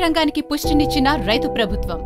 రంగానికి పుష్టినిచ్చిన రైతు ప్రభుత్వం.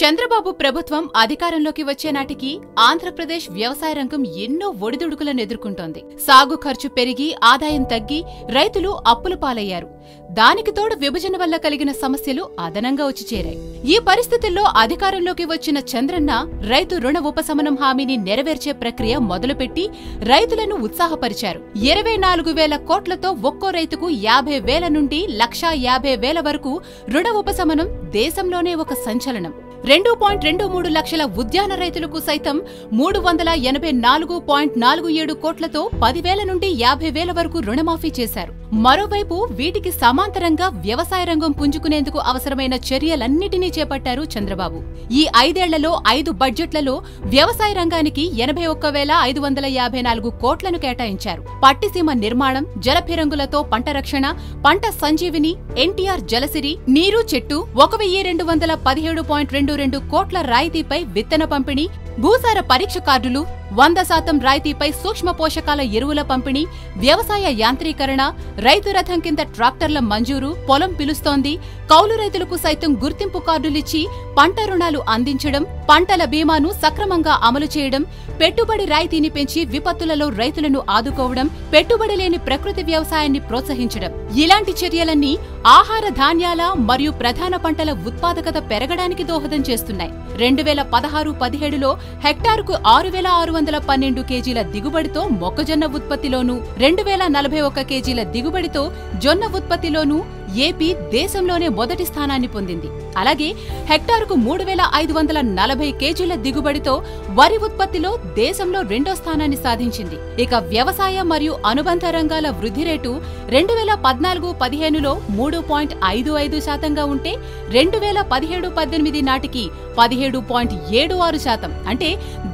చంద్రబాబు ప్రభుత్వం అధికారంలోకి వచ్చే నాటికి ఆంధ్రప్రదేశ్ వ్యవసాయ రంగం ఎన్నో ఒడిదుడుకులను ఎదుర్కొంటోంది. సాగు ఖర్చు పెరిగి ఆదాయం తగ్గి రైతులు అప్పుల పాలయ్యారు. దానికి తోడు విభజన వల్ల కలిగిన సమస్యలు అదనంగా వచ్చి చేరాయి. ఈ పరిస్థితుల్లో అధికారంలోకి వచ్చిన చంద్రన్న రైతు రుణ ఉపశమనం హామీని నెరవేర్చే ప్రక్రియ మొదలుపెట్టి రైతులను ఉత్సాహపరిచారు. ఇరవై నాలుగు వేల కోట్లతో ఒక్కో రైతుకు యాభై వేల నుండి లక్షా యాభై వేల వరకు రుణ ఉపశమనం దేశంలోనే ఒక సంచలనం. రెండు పాయింట్ రెండు మూడు లక్షల ఉద్యాన రైతులకు సైతం మూడు వందల ఎనభై నాలుగు పాయింట్ నాలుగు ఏడు కోట్లతో పదివేల నుండి యాభై వేల వరకు రుణమాఫీ చేశారు. మరోవైపు వీటికి సమాంతరంగా వ్యవసాయ రంగం పుంజుకునేందుకు అవసరమైన చర్యలన్నిటినీ చేపట్టారు చంద్రబాబు. ఈ ఐదేళ్ళలో ఐదు బడ్జెట్లలో వ్యవసాయ రంగానికి ఎనభై ఒక్క వేల ఐదు వందల యాభై నాలుగు కోట్లను కేటాయించారు. పట్టిసీమ నిర్మాణం జలఫిరంగులతో పంట రక్షణ పంట సంజీవిని ఎన్టీఆర్ జలసిరి నీరు చెట్టు ఒక వెయ్యి రెండు వందల పదిహేడు పాయింట్ రెండు రెండు కోట్ల రాయితీపై విత్తన పంపిణీ భూసార పరీక్ష కార్డులు వంద శాతం రాయితీపై సూక్ష్మ పోషకాల ఎరువుల పంపిణీ వ్యవసాయ యాంత్రీకరణ రైతు రథం కింద ట్రాక్టర్ల మంజూరు పొలం పిలుస్తోంది. కౌలు రైతులకు సైతం గుర్తింపు కార్డులిచ్చి పంట రుణాలు అందించడం పంటల బీమాను సక్రమంగా అమలు చేయడం పెట్టుబడి రాయితీని పెంచి విపత్తులలో రైతులను ఆదుకోవడం పెట్టుబడి లేని ప్రకృతి వ్యవసాయాన్ని ప్రోత్సహించడం. ఇలాంటి చర్యలన్నీ ఆహార ధాన్యాల మరియు ప్రధాన పంటల ఉత్పాదకత పెరగడానికి దోహదం చేస్తున్నాయి. రెండు వేల పదహారు పదిహేడులో హెక్టారుకు ఆరు వేల ఆరు వందల పన్నెండు కేజీల దిగుబడితో మొక్కజొన్న ఉత్పత్తిలోనూ రెండు వేల నలభై ఒక్క కేజీల దిగుబడితో జొన్న ఉత్పత్తిలోనూ ఏపీ దేశంలోనే మొదటి స్థానాన్ని పొందింది. అలాగే హెక్టారుకు మూడు వేల ఐదు వందల నలభై కేజీల దిగుబడితో వరి ఉత్పత్తిలో దేశంలో రెండో స్థానాన్ని సాధించింది. ఇక వ్యవసాయ మరియు అనుబంధ రంగాల వృద్ధి రేటు రెండు వేల పద్నాలుగు పదిహేనులో మూడు పాయింట్ ఐదు ఐదు శాతంగా ఉంటే రెండు వేల పదిహేడు పద్దెనిమిది నాటికి పదిహేడు పాయింట్ ఏడు ఆరు శాతం. అంటే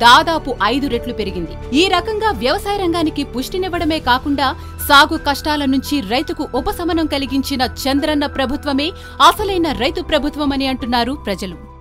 దాదాపు ఐదు రెట్లు పెరిగింది. ఈ రకంగా వ్యవసాయ రంగానికి పుష్టినివ్వడమే కాకుండా సాగు కష్టాల నుంచి రైతుకు ఉపశమనం కలిగించిన చంద్రన్న ప్రభుత్వమే అసలైన రైతు ప్రభుత్వమని అంటున్నారు ప్రజలు.